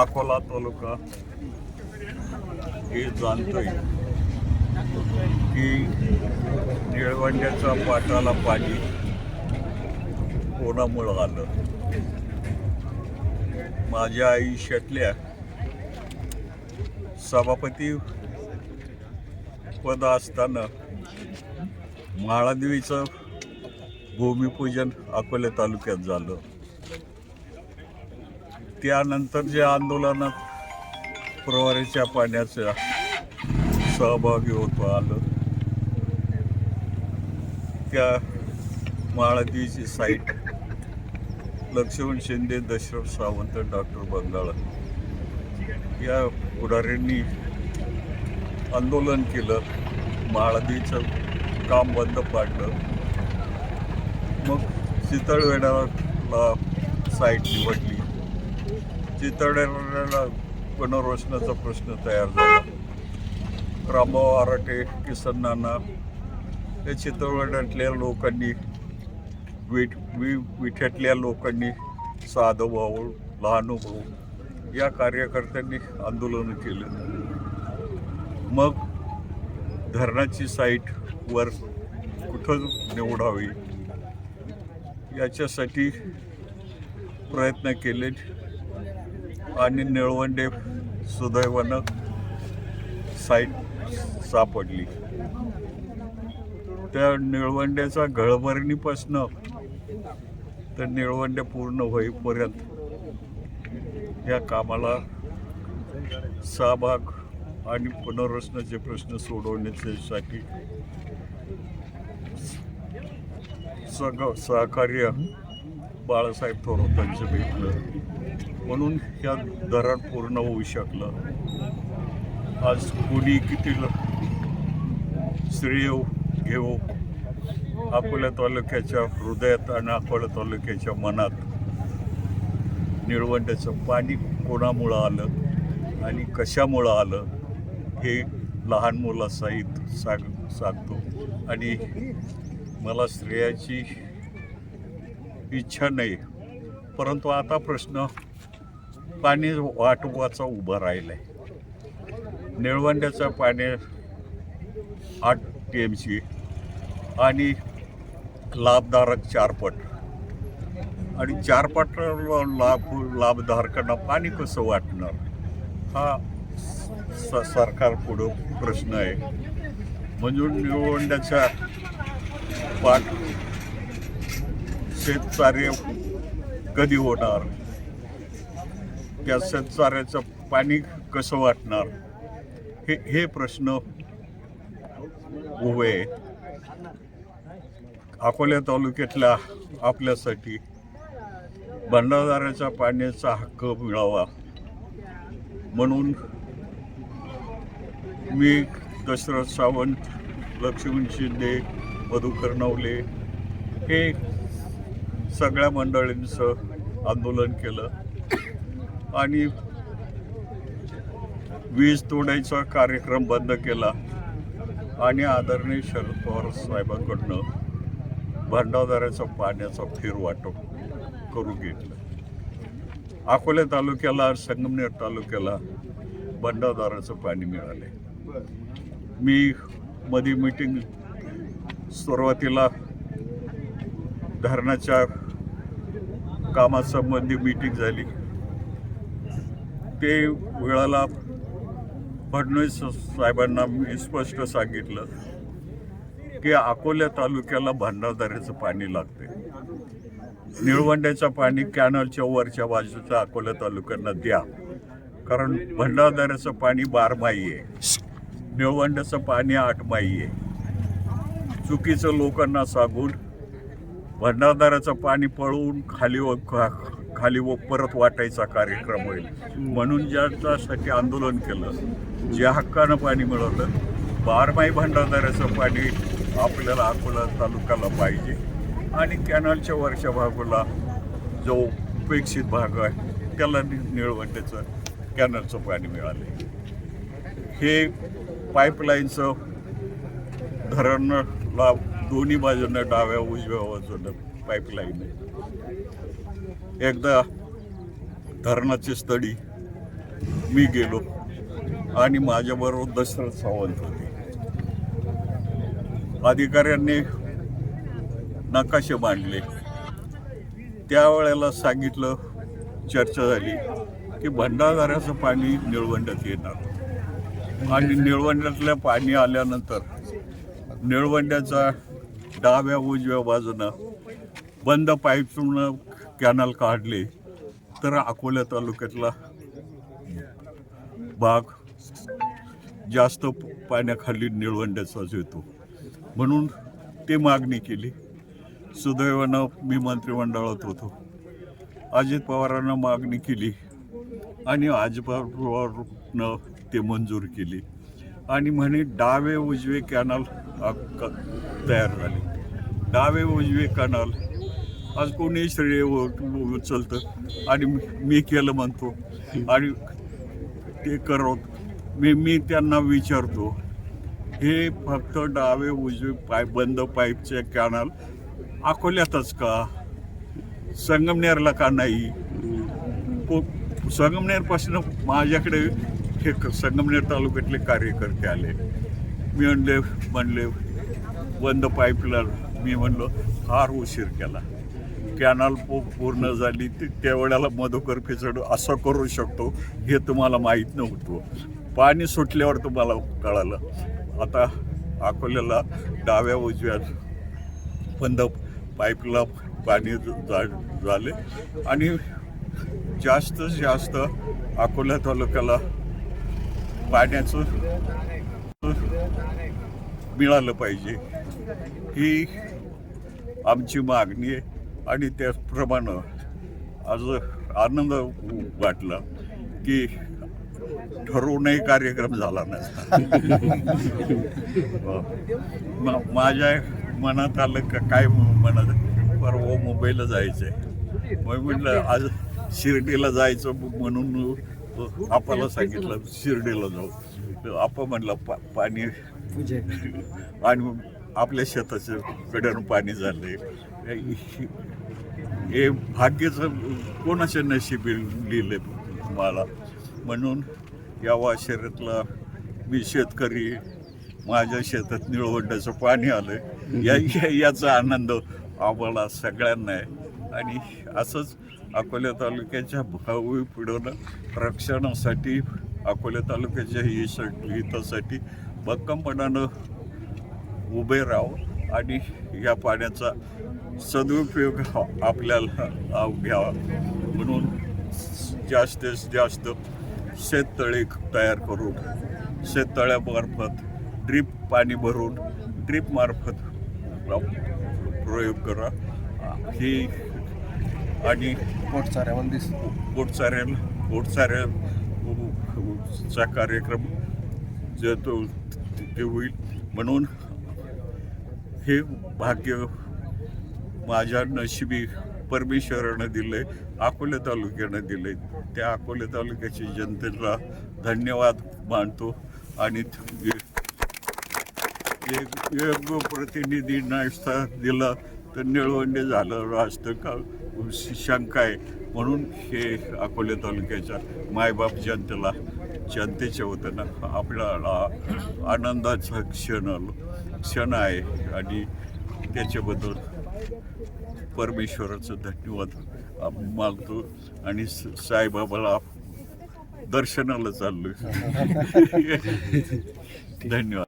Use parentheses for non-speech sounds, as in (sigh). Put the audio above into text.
अकोला तालुका हे जाणतोय की निळवंड्याच्या पाटाला पाणी कोणामुळं आलं? माझ्या आयुष्यातल्या सभापती पद असताना माळादेवीचं भूमिपूजन अकोले तालुक्यात झालं. त्यानंतर जे आंदोलनात प्रवारीच्या पाण्याचा सहभागी होतो आलं त्या महाळदीची साईट लक्ष्मण शिंदे दशरथ सावंत डॉक्टर बंगाळ या पुढाऱ्यांनी आंदोलन केलं महाळदीचं काम बंद पाडलं. मग चितळवेडाला साईट निवडली. चितळवेडाला पुनर्वसनाचा प्रश्न तयार झाला. रामभाऊ आराटे किसन नाना या चितळवेड्यातल्या लोकांनी विठ वि विठ्यातल्या लोकांनी साधू भाऊ लहानू भाऊ या कार्यकर्त्यांनी आंदोलन केलं. मग धरणाची साईट वर कुठं निवडावी? याच्यासाठी प्रयत्न केले. आणि निळवंडे सुदैवानं साईट सापडली. त्या निळवंड्याचा घळभरणीपासनं तर निळवंडे पूर्ण होईपर्यंत या कामाला सहभाग आणि पुनर्रचनाचे प्रश्न सोडवण्याच्यासाठी सग सहकार्य बाळासाहेब थोरातांचं भेटलं. म्हणून ह्या धरण पूर्ण होऊ शकलं. आज कुणी किती ल- श्रेय घेऊ अकोला तालुक्याच्या हृदयात आणि अकोला तालुक्याच्या मनात निळवंड्याचं पाणी कोणामुळं आलं आणि कशामुळं आलं हे लहान मुलासहित सांग सांगतो. आणि मला स्त्रियाची इच्छा नाही. परंतु आता प्रश्न पाणी वाटवाचा उभा राहिला आहे निळवंड्याचं पाणी आठ टी एम सी आणि लाभधारक चारपट आणि चारपट लाभ लाभधारकांना पाणी कसं वाटणार? हा स सरकारपुढं प्रश्न आहे. म्हणून निळवंड्याच्या पाठ शेतकार्य कधी होणार? त्या शेतचाऱ्याचं पाणी कसं वाटणार? हे हे प्रश्न उभे आहेत अकोल्या तालुक्यातल्या आपल्यासाठी भंडारदाराच्या पाण्याचा हक्क मिळावा म्हणून मी दशरथ सावंत लक्ष्मण शिंदे मधुकर नवले हे सगळ्या मंडळींचं आंदोलन केलं. आणि वीज तोडायचा कार्यक्रम बंद केला. आणि आदरणीय शरद पवार साहेबांकडनं भंडारदाराचा पाण्याचा फेरवाटप करून घेतलं. अकोले तालुक्याला संगमनेर तालुक्याला भंडारदाराचं पाणी मिळाले. मी मध्ये मीटिंग सुरुवातीला धरणाच्या कामासंबंधी मीटिंग झाली. ते वेळाला फडणवीस साहेबांना मी स्पष्ट सांगितलं की अकोल्या तालुक्याला भंडारदाऱ्याचं पाणी लागते निळवंड्याचं पाणी कॅनलच्या वरच्या बाजूचा अकोला तालुक्यांना द्या. कारण भंडारदाऱ्याचं पाणी बारमाही आहे निळवंड्याचं पाणी आठमाही आहे चुकीचं लोकांना सांगून भंडारदऱ्याचं पाणी पळवून खाली खा- खाली व परत वाटायचा कार्यक्रम होईल. म्हणून ज्याच्यासाठी आंदोलन केलं ज्या हक्कानं पाणी मिळवलं बारमाही भंडारदाराचं पाणी आपल्याला अकोला तालुक्याला पाहिजे. आणि कॅनलच्या वरच्या भागाला जो उपेक्षित भाग आहे त्याला नि- निळवंड्याचं कॅनलचं पाणी मिळाले. हे पाईपलाईनचं धरणला दोन्ही बाजूनं डाव्या उजव्या बाजूनं पाईपलाईन आहे. एकदा धरणाची स्थळी मी गेलो आणि माझ्याबरोबर दशरथ सावंत होते. अधिकाऱ्यांनी नकाशे मांडले. त्यावेळेला सांगितलं चर्चा झाली की भंडारदाऱ्याचं पाणी निळवंड्यात येणार. आणि निळवंड्यातल्या पाणी आल्यानंतर निळवंड्याचा डाव्या उजव्या बाजूनं बंद पाईपतून कॅनल काढले तर अकोला तालुक्यातला भाग जास्त पाण्याखाली निळवंड्याचाच येतो म्हणून ते मागणी केली. सुदैवानं मी मंत्रिमंडळात होतो. अजित पवारांना मागणी केली आणि अजित पवारनं ते मंजूर केली. आणि म्हणे डावे उजवे कॅनल तयार झाले. डावे उजवे कॅनल आज कोणी श्रेय उचलतं? आणि मी- केलं म्हणतो. आणि ते करत मी मी त्यांना विचारतो. हे फक्त डावे उजवे पाईप बंद पाईपचे कॅनल अकोल्यातच का? संगमनेरला का नाही? को संगमनेरपासून माझ्याकडे हे संगमनेर तालुक्यातले कार्यकर्ते आले. मी म्हणले म्हणले बंद पाईपला मी म्हणलो फार उशीर केला. कॅनल पूर्ण झाली ती त्यावेळेला मधुकर फिसड असं करू शकतो हे तुम्हाला माहीत नव्हतं. पाणी सुटल्यावर तुम्हाला कळालं. आता अकोल्याला डाव्या उजव्या बंद पाईपला पाणी जा झाले. आणि जास्तीत जास्त अकोला तालुक्याला पाण्याचं मिळालं पाहिजे. ही आमची मागणी आहे. आणि त्याचप्रमाणे आज आनंद वाटला की ठरवूनही कार्यक्रम झाला नसता. (laughs) माझ्या मनात आलं का काय म्हणत परवा मुंबईला जायचंय. मग म्हटलं आज शिर्डीला जायचं म्हणून आपल्याला सांगितलं शिर्डीला जाऊ. आपण म्हणलं पा पाणी आणि आपल्या शेताचं कडेनं पाणी झाले. हे भाग्याचं कोणाच्या नशिबी लिहिलंय मला म्हणून या वाशेरातला मी शेतकरी माझ्या शेतात निळवंड्याचं पाणी आलं या या- याचा आनंद आम्हाला सगळ्यांना आहे. आणि असंच अकोल्या तालुक्याच्या भावी पिढीनं रक्षणासाठी अकोल्या तालुक्याच्या हिश हितासाठी भक्कमपणानं उभे राहावं आणि या पाण्याचा सदुपयोग आपल्याला घ्यावा. म्हणून जास्तीत जास्त शेततळे तयार करून शेततळ्यामार्फत ड्रीप पाणी भरून ड्रीप मार्फत प्रयोग करा. ही आणि पोटचाऱ्यामध्ये पोटचाऱ्याला पोटचाऱ्याचा कार्यक्रम जे तो ते होईल. म्हणून हे भाग्य माझ्या नशिबी परमेश्वरानं आहे अकोले तालुक्यानं दिलंय. त्या अकोले तालुक्याच्या जनतेला धन्यवाद मानतो आणि एक योग्य प्रतिनिधी नाश्ता दिला तर निळवंडे झालं रास्त का शंका आहे. म्हणून हे अकोले तालुक्याच्या मायबाप जनतेला जनतेच्या वतीनं आपल्याला आनंदाचा क्षण क्षण आहे. आणि त्याच्याबद्दल परमेश्वराचं धन्यवाद मानतो. आणि स- साईबाबाला दर्शनाला चाललो (laughs) धन्यवाद.